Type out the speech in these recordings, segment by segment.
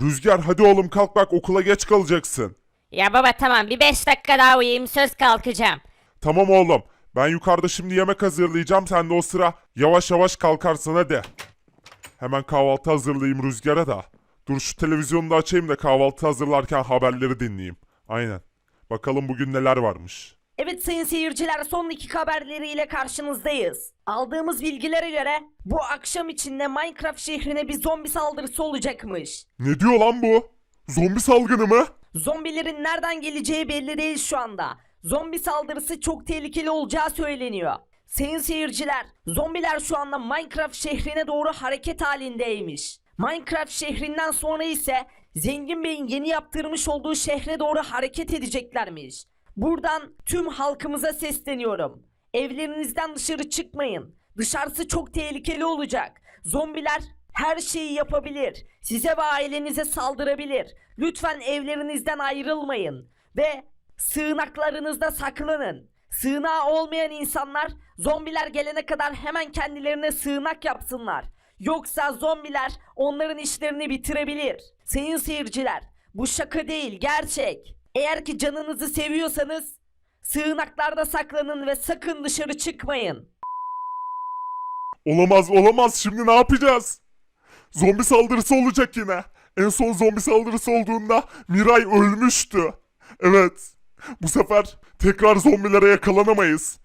Rüzgar hadi oğlum kalk bak okula geç kalacaksın. Ya baba tamam bir 5 dakika daha uyuyayım söz kalkacağım. Tamam oğlum. Ben yukarıda şimdi yemek hazırlayacağım. Sen de o sıra yavaş yavaş kalkarsın hadi. Hemen kahvaltı hazırlayayım Rüzgar'a da. Dur şu televizyonu da açayım da kahvaltı hazırlarken haberleri dinleyeyim. Aynen. Bakalım bugün neler varmış. Evet sayın seyirciler son dakika haberleriyle karşınızdayız. Aldığımız bilgilere göre bu akşam içinde Minecraft şehrine bir zombi saldırısı olacakmış. Ne diyor lan bu? Zombi salgını mı? Zombilerin nereden geleceği belli değil şu anda. Zombi saldırısı çok tehlikeli olacağı söyleniyor. Sayın seyirciler, zombiler şu anda Minecraft şehrine doğru hareket halindeymiş. Minecraft şehrinden sonra ise Zengin Bey'in yeni yaptırmış olduğu şehre doğru hareket edeceklermiş. Buradan tüm halkımıza sesleniyorum. Evlerinizden dışarı çıkmayın. Dışarısı çok tehlikeli olacak. Zombiler her şeyi yapabilir. Size ve ailenize saldırabilir. Lütfen evlerinizden ayrılmayın. Ve sığınaklarınızda saklanın. Sığınağı olmayan insanlar zombiler gelene kadar hemen kendilerine sığınak yapsınlar. Yoksa zombiler onların işlerini bitirebilir. Sayın seyirciler, bu şaka değil, gerçek. Eğer ki canınızı seviyorsanız sığınaklarda saklanın ve sakın dışarı çıkmayın. Olamaz olamaz şimdi ne yapacağız? Zombi saldırısı olacak yine. En son zombi saldırısı olduğunda Miray ölmüştü. Evet. Bu sefer tekrar zombilere yakalanamayız.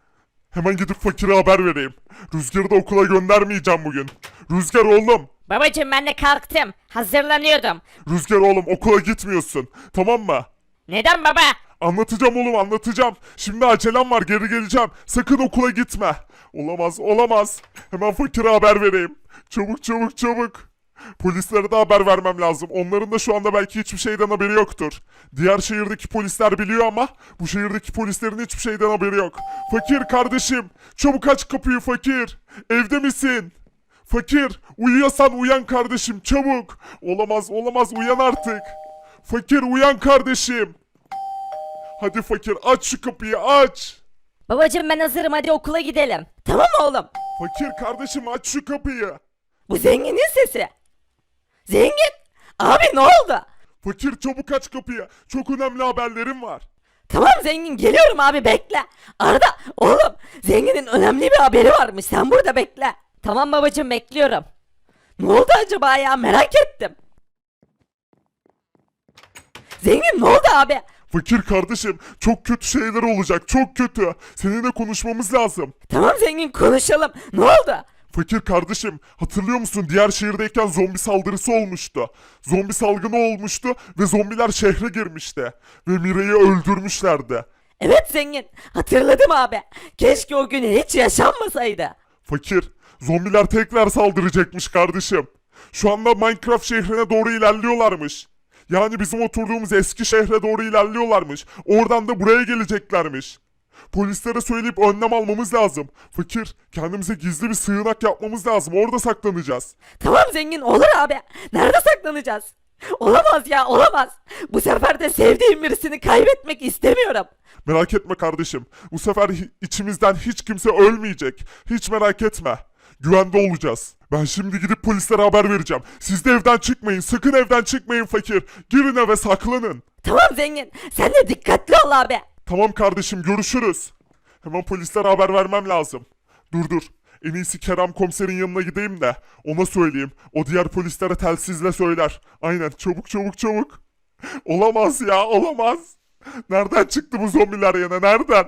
Hemen gidip fakire haber vereyim. Rüzgar'ı da okula göndermeyeceğim bugün. Rüzgar oğlum. Babacım ben de kalktım. Hazırlanıyordum. Rüzgar oğlum okula gitmiyorsun. Tamam mı? Neden baba? Anlatacağım oğlum anlatacağım. Şimdi acelem var geri geleceğim. Sakın okula gitme. Olamaz olamaz. Hemen fakire haber vereyim. Çabuk çabuk çabuk. Polislere de haber vermem lazım. Onların da şu anda belki hiçbir şeyden haberi yoktur. Diğer şehirdeki polisler biliyor ama bu şehirdeki polislerin hiçbir şeyden haberi yok. Fakir kardeşim, çabuk aç kapıyı fakir. Evde misin? Fakir, uyuyorsan uyan kardeşim çabuk. Olamaz olamaz uyan artık. Fakir uyan kardeşim. Hadi fakir aç şu kapıyı aç. Babacım ben hazırım hadi okula gidelim. Tamam oğlum. Fakir kardeşim aç şu kapıyı. Bu zenginin sesi. Zengin. Abi ne oldu? Fakir çabuk aç kapıyı. Çok önemli haberlerim var. Tamam zengin geliyorum abi bekle. Arda oğlum zenginin önemli bir haberi varmış sen burada bekle. Tamam babacım bekliyorum. Ne oldu acaba ya merak ettim. Zengin ne oldu abi? Fakir kardeşim çok kötü şeyler olacak çok kötü. Seninle konuşmamız lazım. Tamam zengin konuşalım. Ne oldu? Fakir kardeşim hatırlıyor musun diğer şehirdeyken zombi saldırısı olmuştu. Zombi salgını olmuştu ve zombiler şehre girmişti. Ve Mira'yı öldürmüşlerdi. Evet zengin hatırladım abi. Keşke o gün hiç yaşanmasaydı. Fakir, zombiler tekrar saldıracakmış kardeşim. Şu anda Minecraft şehrine doğru ilerliyorlarmış. Yani bizim oturduğumuz eski şehre doğru ilerliyorlarmış. Oradan da buraya geleceklermiş. Polislere söyleyip önlem almamız lazım. Fakir, kendimize gizli bir sığınak yapmamız lazım. Orada saklanacağız. Tamam zengin olur abi. Nerede saklanacağız? Olamaz ya olamaz. Bu sefer de sevdiğim birisini kaybetmek istemiyorum. Merak etme kardeşim. Bu sefer içimizden hiç kimse ölmeyecek. Hiç merak etme. Güvende olacağız. Ben şimdi gidip polislere haber vereceğim. Siz de evden çıkmayın. Sakın evden çıkmayın fakir. Girin eve saklanın. Tamam zengin sen de dikkatli ol abi. Tamam kardeşim görüşürüz. Hemen polislere haber vermem lazım. Dur dur. En iyisi Kerem komiserin yanına gideyim de ona söyleyeyim. O diğer polislere telsizle söyler. Aynen çabuk çabuk çabuk. Olamaz ya olamaz. Nereden çıktı bu zombiler yine nereden?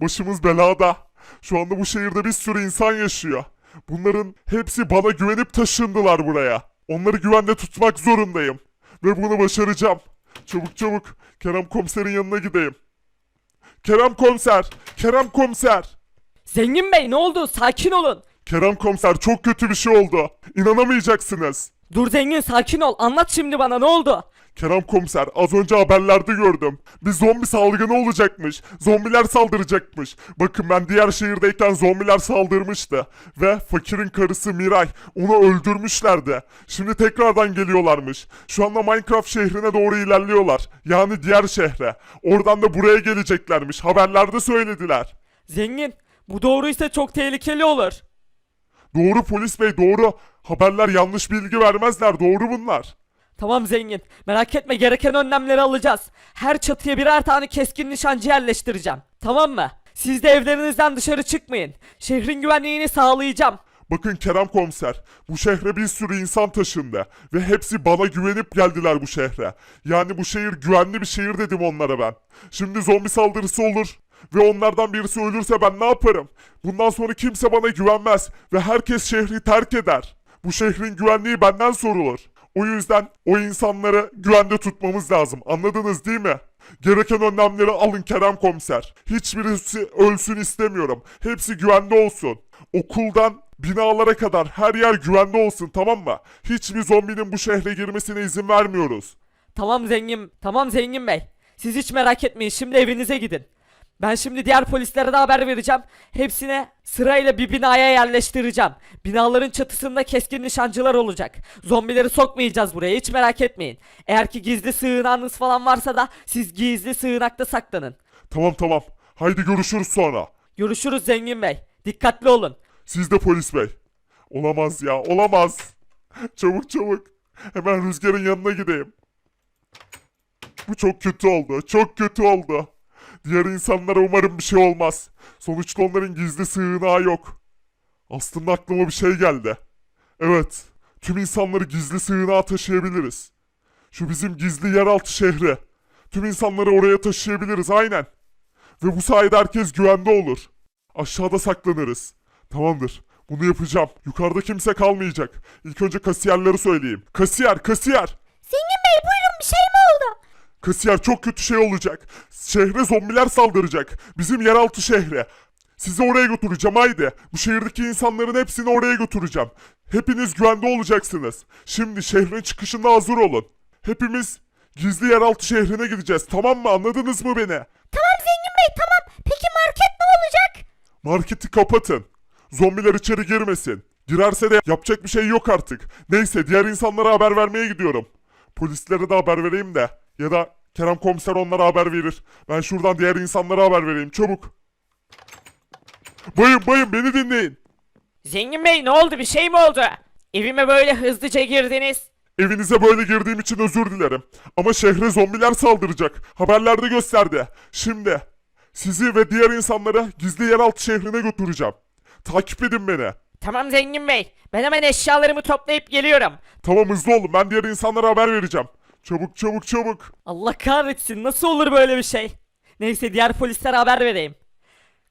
Başımız belada. Şu anda bu şehirde bir sürü insan yaşıyor. Bunların hepsi bana güvenip taşındılar buraya. Onları güvende tutmak zorundayım. Ve bunu başaracağım. Çabuk çabuk Kerem komiserin yanına gideyim. Kerem komiser! Kerem komiser! Zengin bey ne oldu sakin olun. Kerem komiser çok kötü bir şey oldu. İnanamayacaksınız. Dur zengin sakin ol anlat şimdi bana ne oldu? Kerem komiser az önce haberlerde gördüm. Bir zombi salgını olacakmış. Zombiler saldıracakmış. Bakın ben diğer şehirdeyken zombiler saldırmıştı. Ve fakirin karısı Miray onu öldürmüşlerdi. Şimdi tekrardan geliyorlarmış. Şu anda Minecraft şehrine doğru ilerliyorlar. Yani diğer şehre. Oradan da buraya geleceklermiş. Haberlerde söylediler. Zengin, bu doğruysa çok tehlikeli olur. Doğru polis bey doğru. Haberler yanlış bilgi vermezler. Doğru bunlar. Tamam zengin. Merak etme gereken önlemleri alacağız. Her çatıya birer tane keskin nişancı yerleştireceğim. Tamam mı? Siz de evlerinizden dışarı çıkmayın. Şehrin güvenliğini sağlayacağım. Bakın Kerem komiser, bu şehre bir sürü insan taşındı ve hepsi bana güvenip geldiler bu şehre. Yani bu şehir güvenli bir şehir dedim onlara ben. Şimdi zombi saldırısı olur ve onlardan birisi ölürse ben ne yaparım? Bundan sonra kimse bana güvenmez ve herkes şehri terk eder. Bu şehrin güvenliği benden sorulur. O yüzden o insanları güvende tutmamız lazım. Anladınız değil mi? Gereken önlemleri alın Kerem komiser. Hiçbirisi ölsün istemiyorum. Hepsi güvende olsun. Okuldan binalara kadar her yer güvende olsun tamam mı? Hiçbir zombinin bu şehre girmesine izin vermiyoruz. Tamam zengin. Tamam zengin bey. Siz hiç merak etmeyin. Şimdi evinize gidin. Ben şimdi diğer polislere de haber vereceğim. Hepsine sırayla bir binaya yerleştireceğim. Binaların çatısında keskin nişancılar olacak. Zombileri sokmayacağız buraya hiç merak etmeyin. Eğer ki gizli sığınağınız falan varsa da siz gizli sığınakta saklanın. Tamam tamam. Haydi görüşürüz sonra. Görüşürüz zengin bey. Dikkatli olun. Siz de polis bey. Olamaz ya olamaz. Çabuk çabuk. Hemen rüzgarın yanına gideyim. Bu çok kötü oldu. Çok kötü oldu. Diğer insanlara umarım bir şey olmaz. Sonuçta onların gizli sığınağı yok. Aslında aklıma bir şey geldi. Evet. Tüm insanları gizli sığınağa taşıyabiliriz. Şu bizim gizli yeraltı şehri. Tüm insanları oraya taşıyabiliriz aynen. Ve bu sayede herkes güvende olur. Aşağıda saklanırız. Tamamdır. Bunu yapacağım. Yukarıda kimse kalmayacak. İlk önce kasiyerleri söyleyeyim. Kasiyer, kasiyer. Zengin Bey buyurun bir şey mi oldu? Kasiyer çok kötü şey olacak. Şehre zombiler saldıracak. Bizim yeraltı şehre. Sizi oraya götüreceğim haydi. Bu şehirdeki insanların hepsini oraya götüreceğim. Hepiniz güvende olacaksınız. Şimdi şehrin çıkışında hazır olun. Hepimiz gizli yeraltı şehrine gideceğiz. Tamam mı? Anladınız mı beni? Tamam Zengin Bey tamam. Peki market ne olacak? Marketi kapatın. Zombiler içeri girmesin. Girerse de yapacak bir şey yok artık. Neyse diğer insanlara haber vermeye gidiyorum. Polislere de haber vereyim de. Ya da Kerem komiser onlara haber verir. Ben şuradan diğer insanlara haber vereyim çabuk. Bayım bayım beni dinleyin. Zengin bey ne oldu bir şey mi oldu? Evime böyle hızlıca girdiniz. Evinize böyle girdiğim için özür dilerim. Ama şehre zombiler saldıracak. Haberlerde gösterdi. Şimdi sizi ve diğer insanları gizli yeraltı şehrine götüreceğim. Takip edin beni. Tamam zengin bey. Ben hemen eşyalarımı toplayıp geliyorum. Tamam hızlı olun ben diğer insanlara haber vereceğim. Çabuk çabuk çabuk. Allah kahretsin nasıl olur böyle bir şey? Neyse diğer polislere haber vereyim.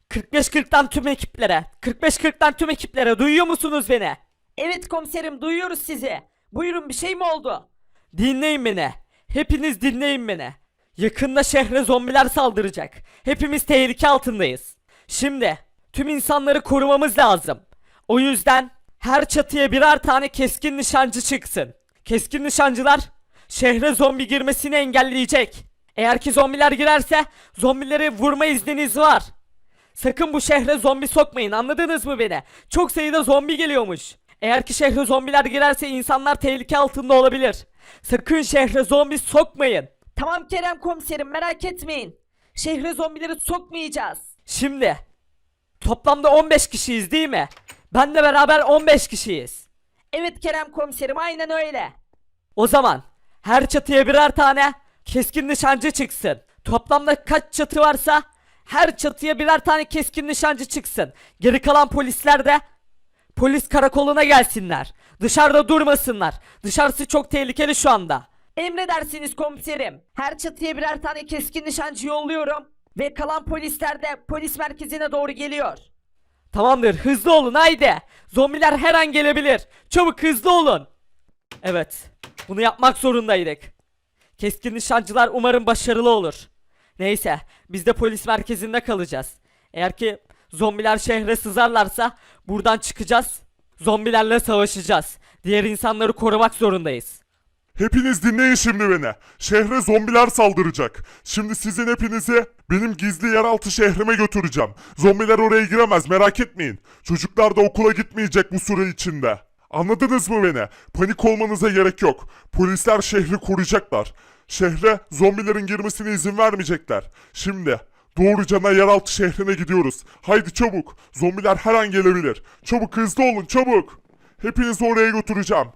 45-40'tan tüm ekiplere. 45-40'tan tüm ekiplere duyuyor musunuz beni? Evet komiserim duyuyoruz sizi. Buyurun bir şey mi oldu? Dinleyin beni. Hepiniz dinleyin beni. Yakında şehre zombiler saldıracak. Hepimiz tehlike altındayız. Şimdi tüm insanları korumamız lazım. O yüzden her çatıya birer tane keskin nişancı çıksın. Keskin nişancılar şehre zombi girmesini engelleyecek. Eğer ki zombiler girerse zombileri vurma izniniz var. Sakın bu şehre zombi sokmayın anladınız mı beni? Çok sayıda zombi geliyormuş. Eğer ki şehre zombiler girerse insanlar tehlike altında olabilir. Sakın şehre zombi sokmayın. Tamam Kerem komiserim merak etmeyin. Şehre zombileri sokmayacağız. Şimdi toplamda 15 kişiyiz değil mi? Benle beraber 15 kişiyiz. Evet Kerem komiserim aynen öyle. O zaman her çatıya birer tane keskin nişancı çıksın. Toplamda kaç çatı varsa her çatıya birer tane keskin nişancı çıksın. Geri kalan polisler de polis karakoluna gelsinler. Dışarıda durmasınlar. Dışarısı çok tehlikeli şu anda. Emredersiniz komiserim. Her çatıya birer tane keskin nişancı yolluyorum. Ve kalan polisler de polis merkezine doğru geliyor. Tamamdır hızlı olun haydi. Zombiler her an gelebilir. Çabuk hızlı olun. Evet bunu yapmak zorundaydık. Keskin nişancılar umarım başarılı olur. Neyse biz de polis merkezinde kalacağız. Eğer ki zombiler şehre sızarlarsa buradan çıkacağız. Zombilerle savaşacağız. Diğer insanları korumak zorundayız. Hepiniz dinleyin şimdi beni. Şehre zombiler saldıracak. Şimdi sizin hepinizi benim gizli yeraltı şehrime götüreceğim. Zombiler oraya giremez merak etmeyin. Çocuklar da okula gitmeyecek bu süre içinde. Anladınız mı beni? Panik olmanıza gerek yok. Polisler şehri koruyacaklar. Şehre zombilerin girmesine izin vermeyecekler. Şimdi doğrucana yeraltı şehrine gidiyoruz. Haydi çabuk. Zombiler her an gelebilir. Çabuk hızlı olun çabuk. Hepinizi oraya götüreceğim.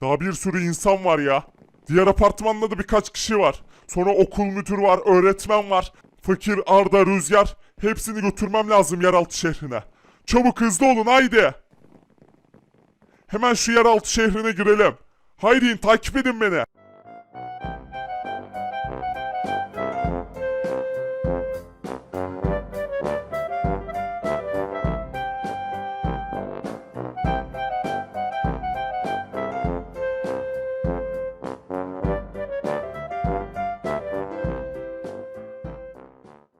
Daha bir sürü insan var ya. Diğer apartmanda da birkaç kişi var. Sonra okul müdürü var, öğretmen var. Fakir, Arda, Rüzgar. Hepsini götürmem lazım yeraltı şehrine. Çabuk hızlı olun haydi. Hemen şu yeraltı şehrine girelim. Haydi takip edin beni.